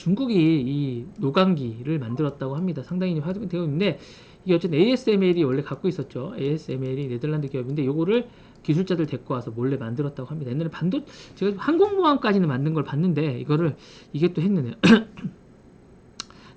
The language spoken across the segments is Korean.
중국이 이 노광기를 만들었다고 합니다. 상당히 활용되어 있는데 이게 어쨌든 ASML이 원래 갖고 있었죠. ASML이 네덜란드 기업인데 요거를 기술자들 데리고 와서 몰래 만들었다고 합니다. 옛날에 반도 제가 항공모함까지는 만든 걸 봤는데 이거를 이게 또 했느냐.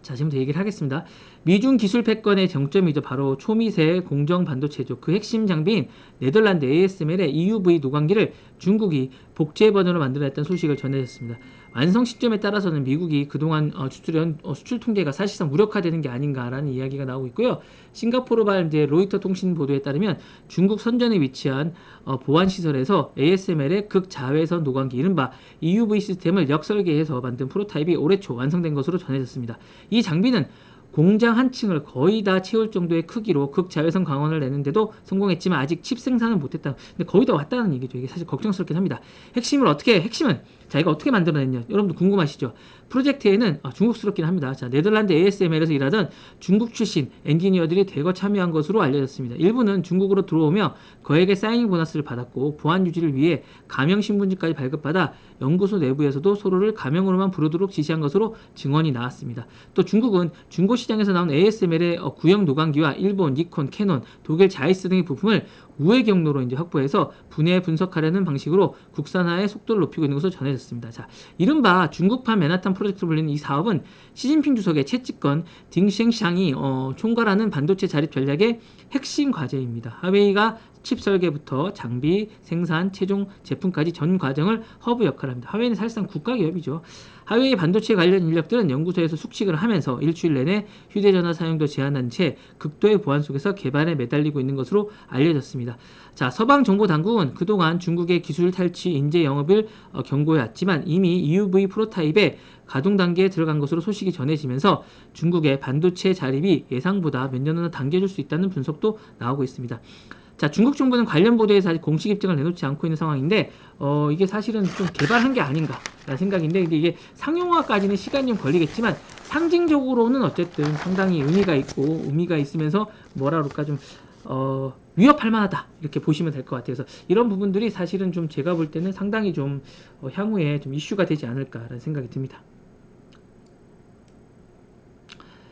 자, 지금부터 얘기를 하겠습니다. 미중 기술 패권의 정점이죠. 바로 초미세 공정 반도체죠. 그 핵심 장비인 네덜란드 ASML의 EUV 노광기를 중국이 복제 버전으로 만들어냈다는 소식을 전해졌습니다. 완성 시점에 따라서는 미국이 그동안 어, 수출한 어, 수출 통계가 사실상 무력화되는 게 아닌가라는 이야기가 나오고 있고요. 싱가포르발 이제 로이터 통신 보도에 따르면 중국 선전에 위치한 어, 보안 시설에서 ASML의 극자외선 노광기 이른바 EUV 시스템을 역설계해서 만든 프로타입이 올해 초 완성된 것으로 전해졌습니다. 이 장비는 공장 한 층을 거의 다 채울 정도의 크기로 극자외선 광원을 내는데도 성공했지만 아직 칩 생산을 못했다. 근데 거의 다 왔다는 얘기죠. 이게 사실 걱정스럽긴 합니다. 핵심을 어떻게 핵심은 자 이거 어떻게 만들어냈냐? 여러분들 궁금하시죠? 프로젝트에는 아, 중국스럽긴 합니다. 자 네덜란드 ASML에서 일하던 중국 출신 엔지니어들이 대거 참여한 것으로 알려졌습니다. 일부는 중국으로 들어오며 거액의 사이닝 보너스를 받았고 보안 유지를 위해 가명 신분증까지 발급받아 연구소 내부에서도 서로를 가명으로만 부르도록 지시한 것으로 증언이 나왔습니다. 또 중국은 중고 시장에서 나온 ASML의 어, 구형 노광기와 일본, 니콘, 캐논, 독일 자이스 등의 부품을 우회 경로로 이제 확보해서 분해 분석하려는 방식으로 국산화의 속도를 높이고 있는 것으로 전해졌습니다. 자, 이른바 중국판 맨하탄 프로젝트로 불리는 이 사업은 시진핑 주석의 채찍건 딩셴샹이 어, 총괄하는 반도체 자립 전략의 핵심 과제입니다. 하웨이가 칩 설계부터 장비, 생산, 최종 제품까지 전 과정을 허브 역할을 합니다. 하웨이는 사실상 국가 기업이죠. 하웨이 반도체 관련 인력들은 연구소에서 숙식을 하면서 일주일 내내 휴대전화 사용도 제한한 채 극도의 보안 속에서 개발에 매달리고 있는 것으로 알려졌습니다. 자, 서방 정보 당국은 그동안 중국의 기술 탈취, 인재 영업을 어, 경고해왔지만 이미 EUV 프로타입에 가동 단계에 들어간 것으로 소식이 전해지면서 중국의 반도체 자립이 예상보다 몇 년은 당겨질 수 있다는 분석도 나오고 있습니다. 자, 중국 정부는 관련 보도에서 아직 공식 입장을 내놓지 않고 있는 상황인데, 어, 이게 사실은 좀 개발한 게 아닌가 라는 생각인데, 근데 이게 상용화까지는 시간이 좀 걸리겠지만, 상징적으로는 어쨌든 상당히 의미가 있고, 의미가 있으면서 뭐라 그럴까 좀, 어, 위협할 만하다. 이렇게 보시면 될 것 같아요. 그래서 이런 부분들이 사실은 좀 제가 볼 때는 상당히 좀, 어, 향후에 좀 이슈가 되지 않을까라는 생각이 듭니다.